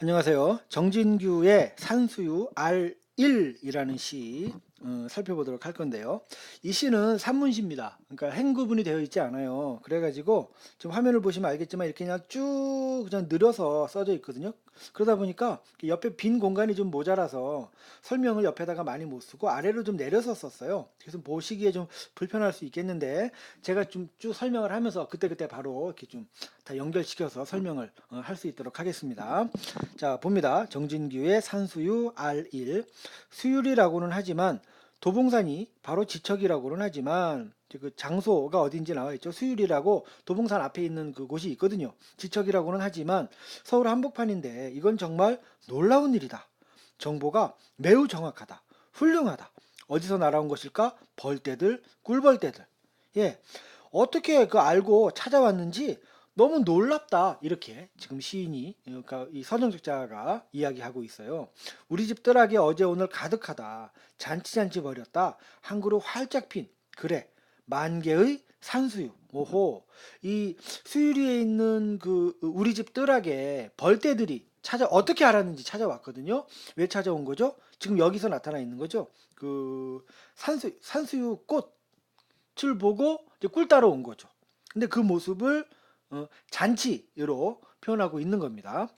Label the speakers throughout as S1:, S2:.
S1: 안녕하세요. 정진규의 산수유 R1이라는 시 어, 살펴보도록 할 건데요. 이 시는 산문시입니다. 그러니까 행 구분이 되어 있지 않아요. 그래가지고 지금 화면을 보시면 알겠지만 이렇게 그냥 쭉 그냥 늘어서 써져 있거든요. 그러다 보니까 옆에 빈 공간이 좀 모자라서 설명을 옆에다가 많이 못 쓰고 아래로 좀 내려서 썼어요. 그래서 보시기에 좀 불편할 수 있겠는데 제가 좀 쭉 설명을 하면서 그때그때 바로 이렇게 좀 다 연결시켜서 설명을 어, 할수 있도록 하겠습니다. 자, 봅니다. 정진규의 산수유 R1. 수율이라고는 하지만 도봉산이 바로 지척이라고는 하지만 그 장소가 어딘지 나와 있죠. 수율이라고 도봉산 앞에 있는 그 곳이 있거든요. 지척이라고는 하지만 서울 한복판인데 이건 정말 놀라운 일이다. 정보가 매우 정확하다. 훌륭하다. 어디서 날아온 것일까? 벌떼들, 꿀벌떼들. 예. 어떻게 그 알고 찾아왔는지 너무 놀랍다. 이렇게 지금 시인이, 그러니까 이 서정적자가 이야기하고 있어요. 우리 집 뜰하게 어제 오늘 가득하다. 잔치잔치 벌였다. 한 그루 활짝 핀. 그래. 만 개의 산수유. 오호. 이 수유리에 있는 그 우리 집 뜰하게 벌떼들이 찾아 어떻게 알았는지 찾아왔거든요. 왜 찾아온 거죠? 지금 여기서 나타나 있는 거죠. 그 산수 산수유 꽃을 보고 이제 꿀 따러 온 거죠. 근데 그 모습을 어, 잔치로 표현하고 있는 겁니다.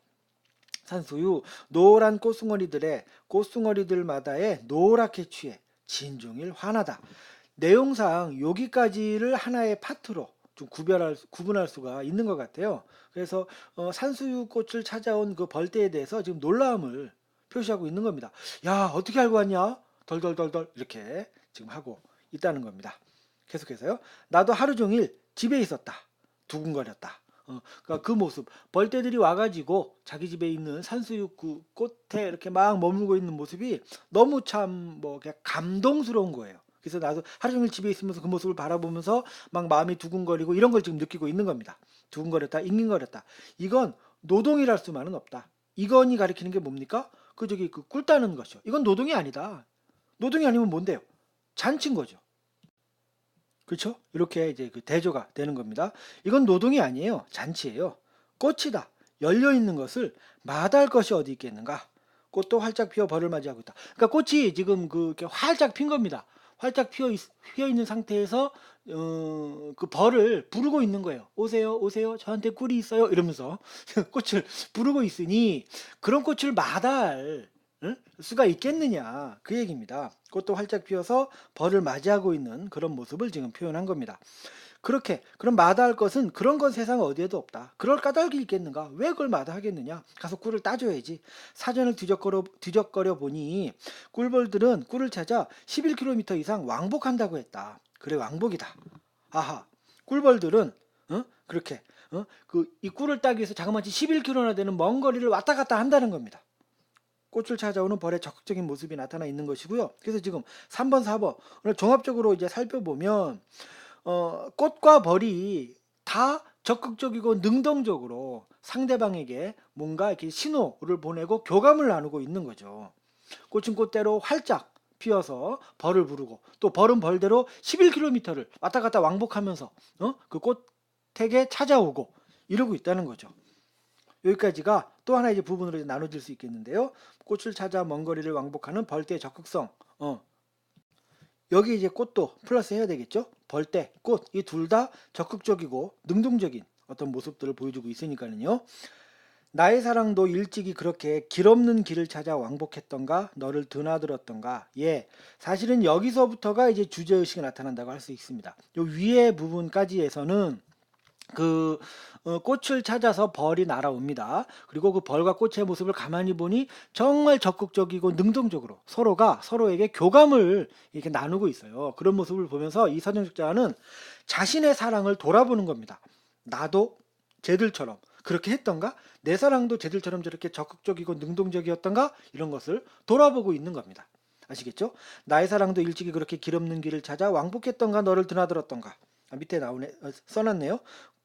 S1: 산수유 노란 꽃숭어리들의 꽃숭어리들마다의 노랗게 취해 진종일 환하다. 내용상 여기까지를 하나의 파트로 좀 구별할 수- 구분할 수가 있는 것 같아요. 그래서 어, 산수유 꽃을 찾아온 그 벌떼에 대해서 지금 놀라움을 표시하고 있는 겁니다. 야 어떻게 알고 왔냐? 덜덜덜덜 이렇게 지금 하고 있다는 겁니다. 계속해서요. 나도 하루 종일 집에 있었다. 두근거렸다. 어, 그러니까 그 모습 벌떼들이 와가지고 자기 집에 있는 산수유 그 꽃에 이렇게 막 머물고 있는 모습이 너무 참뭐 감동스러운 거예요. 그래서 나도 하루 종일 집에 있으면서 그 모습을 바라보면서 막 마음이 두근거리고 이런 걸 지금 느끼고 있는 겁니다. 두근거렸다, 잉잉거렸다. 이건 노동이랄 수만은 없다. 이건이 가리키는 게 뭡니까? 그 저기 그 꿀 따는 것이요. 이건 노동이 아니다. 노동이 아니면 뭔데요? 잔치인 거죠. 그렇죠? 이렇게 이제 그 대조가 되는 겁니다. 이건 노동이 아니에요. 잔치예요. 꽃이다. 열려 있는 것을 마다할 것이 어디 있겠는가? 꽃도 활짝 피어 벌을 맞이하고 있다. 그러니까 꽃이 지금 그 이렇게 활짝 핀 겁니다. 활짝 피어, 있, 피어 있는 상태에서 어, 그 벌을 부르고 있는 거예요. 오세요, 오세요. 저한테 꿀이 있어요. 이러면서 꽃을 부르고 있으니 그런 꽃을 마다할 응? 수가 있겠느냐 그 얘기입니다. 꽃도 활짝 피어서 벌을 맞이하고 있는 그런 모습을 지금 표현한 겁니다. 그렇게 그럼 마다할 것은 그런 건 세상 어디에도 없다. 그럴 까닭이 있겠는가? 왜 그걸 마다하겠느냐? 가서 꿀을 따줘야지. 사전을 뒤적거려 뒤적거려 보니 꿀벌들은 꿀을 찾아 11km 이상 왕복한다고 했다. 그래 왕복이다. 아하. 꿀벌들은 어? 그렇게 어? 그이 꿀을 따기 위해서 자그마치 11km나 되는 먼 거리를 왔다 갔다 한다는 겁니다. 꽃을 찾아오는 벌의 적극적인 모습이 나타나 있는 것이고요. 그래서 지금 3번, 4번 오늘 종합적으로 이제 살펴보면 어, 꽃과 벌이 다 적극적이고 능동적으로 상대방에게 뭔가 이렇게 신호를 보내고 교감을 나누고 있는 거죠. 꽃은 꽃대로 활짝 피어서 벌을 부르고 또 벌은 벌대로 11km를 왔다 갔다 왕복하면서 어? 그 꽃에게 찾아오고 이러고 있다는 거죠. 여기까지가 또 하나 이제 부분으로 이제 나눠질 수 있겠는데요. 꽃을 찾아 먼 거리를 왕복하는 벌떼의 적극성. 어. 여기 이제 꽃도 플러스 해야 되겠죠. 벌떼, 꽃 이 둘 다 적극적이고 능동적인 어떤 모습들을 보여주고 있으니까는요. 나의 사랑도 일찍이 그렇게 길 없는 길을 찾아 왕복했던가 너를 드나들었던가 예 사실은 여기서부터가 이제 주제의식이 나타난다고 할 수 있습니다 요 위에 부분까지에서는 그 어, 꽃을 찾아서 벌이 날아옵니다. 그리고 그 벌과 꽃의 모습을 가만히 보니 정말 적극적이고 능동적으로 서로가 서로에게 교감을 이렇게 나누고 있어요. 그런 모습을 보면서 이 서정적자는 자신의 사랑을 돌아보는 겁니다. 나도 쟤들처럼 그렇게 했던가? 내 사랑도 쟤들처럼 저렇게 적극적이고 능동적이었던가? 이런 것을 돌아보고 있는 겁니다. 아시겠죠? 나의 사랑도 일찍이 그렇게 길 없는 길을 찾아 왕복했던가 너를 드나들었던가 아, 밑에 나오네 어, 써놨네요.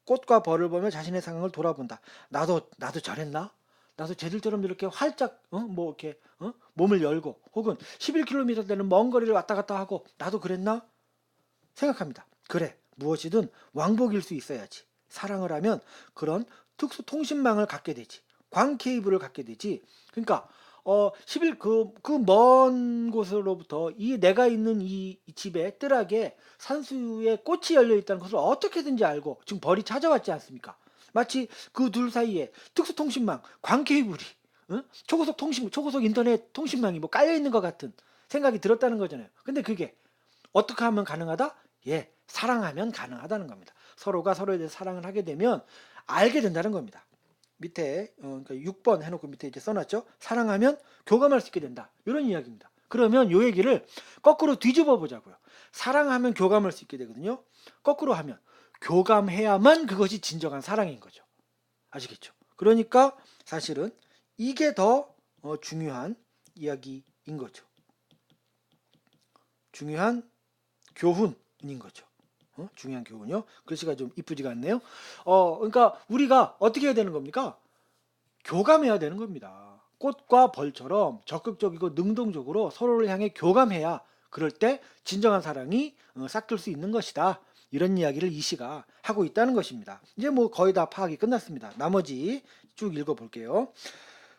S1: 꽃과 벌을 보며 자신의 상황을 돌아본다. 나도 나도 저랬나? 나도 쟤들처럼 이렇게 활짝 어? 뭐 이렇게 어? 몸을 열고 혹은 11km 되는 먼 거리를 왔다 갔다 하고 나도 그랬나? 생각합니다. 그래 무엇이든 왕복일 수 있어야지. 사랑을 하면 그런 특수 통신망을 갖게 되지. 광 케이블을 갖게 되지. 그러니까 어 10일 그그 먼 곳으로부터 이 내가 있는 이, 이 집에 뜰하게 산수유에 꽃이 열려 있다는 것을 어떻게든지 알고 지금 벌이 찾아왔지 않습니까? 마치 그 둘 사이에 특수통신망, 광 케이블이 응? 초고속 통신, 초고속 인터넷 통신망이 뭐 깔려 있는 것 같은 생각이 들었다는 거잖아요. 근데 그게 어떻게 하면 가능하다? 예, 사랑하면 가능하다는 겁니다. 서로가 서로에 대해 사랑을 하게 되면 알게 된다는 겁니다. 밑에 어, 그러니까 6번 해놓고 밑에 이제 써놨죠. 사랑하면 교감할 수 있게 된다. 이런 이야기입니다. 그러면 요 얘기를 거꾸로 뒤집어 보자고요. 사랑하면 교감할 수 있게 되거든요. 거꾸로 하면 교감해야만 그것이 진정한 사랑인 거죠. 아시겠죠? 그러니까 사실은 이게 더 어, 중요한 이야기인 거죠. 중요한 교훈인 거죠. 어? 중요한 교훈요. 글씨가 좀 이쁘지가 않네요. 어, 그러니까 우리가 어떻게 해야 되는 겁니까? 교감해야 되는 겁니다. 꽃과 벌처럼 적극적이고 능동적으로 서로를 향해 교감해야 그럴 때 진정한 사랑이 어, 싹틀 수 있는 것이다. 이런 이야기를 이 시가 하고 있다는 것입니다. 이제 뭐 거의 다 파악이 끝났습니다. 나머지 쭉 읽어볼게요.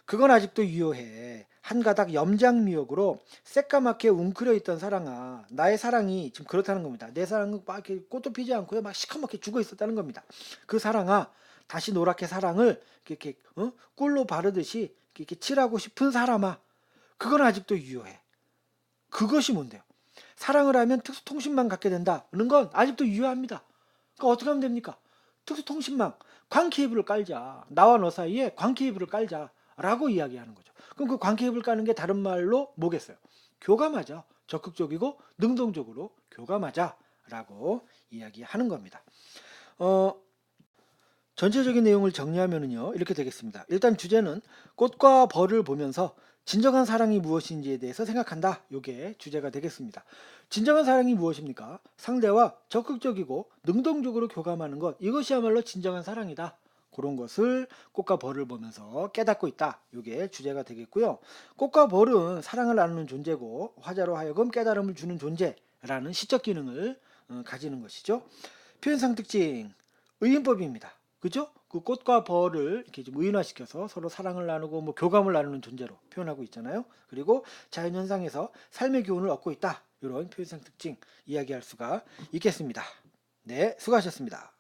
S1: 그건 아직도 유효해. 한 가닥 염장미역으로 새까맣게 웅크려 있던 사랑아, 나의 사랑이 지금 그렇다는 겁니다. 내 사랑은 막 이렇게 꽃도 피지 않고요, 막 시커멓게 죽어 있었다는 겁니다. 그 사랑아, 다시 노랗게 사랑을 이렇게 어? 꿀로 바르듯이 이렇게 칠하고 싶은 사람아, 그건 아직도 유효해. 그것이 뭔데요? 사랑을 하면 특수통신망 갖게 된다는 건 아직도 유효합니다. 그러니까 어떻게 하면 됩니까? 특수통신망, 광 케이블을 깔자. 나와 너 사이에 광 케이블을 깔자 라고 이야기하는 거죠. 그럼 그광 케이블 까는 게 다른 말로 뭐겠어요? 교감하자. 적극적이고 능동적으로 교감하자 라고 이야기하는 겁니다. 어, 전체적인 내용을 정리하면은요 이렇게 되겠습니다. 일단 주제는 꽃과 벌을 보면서 진정한 사랑이 무엇인지에 대해서 생각한다. 요게 주제가 되겠습니다. 진정한 사랑이 무엇입니까? 상대와 적극적이고 능동적으로 교감하는 것 이것이야말로 진정한 사랑이다. 그런 것을 꽃과 벌을 보면서 깨닫고 있다. 요게 주제가 되겠고요. 꽃과 벌은 사랑을 나누는 존재고 화자로 하여금 깨달음을 주는 존재라는 시적 기능을 어, 가지는 것이죠. 표현상 특징 의인법입니다. 그죠? 그 꽃과 벌을 이렇게 좀 의인화시켜서 서로 사랑을 나누고 뭐 교감을 나누는 존재로 표현하고 있잖아요. 그리고 자연 현상에서 삶의 교훈을 얻고 있다. 이런 표현상 특징 이야기할 수가 있겠습니다. 네, 수고하셨습니다.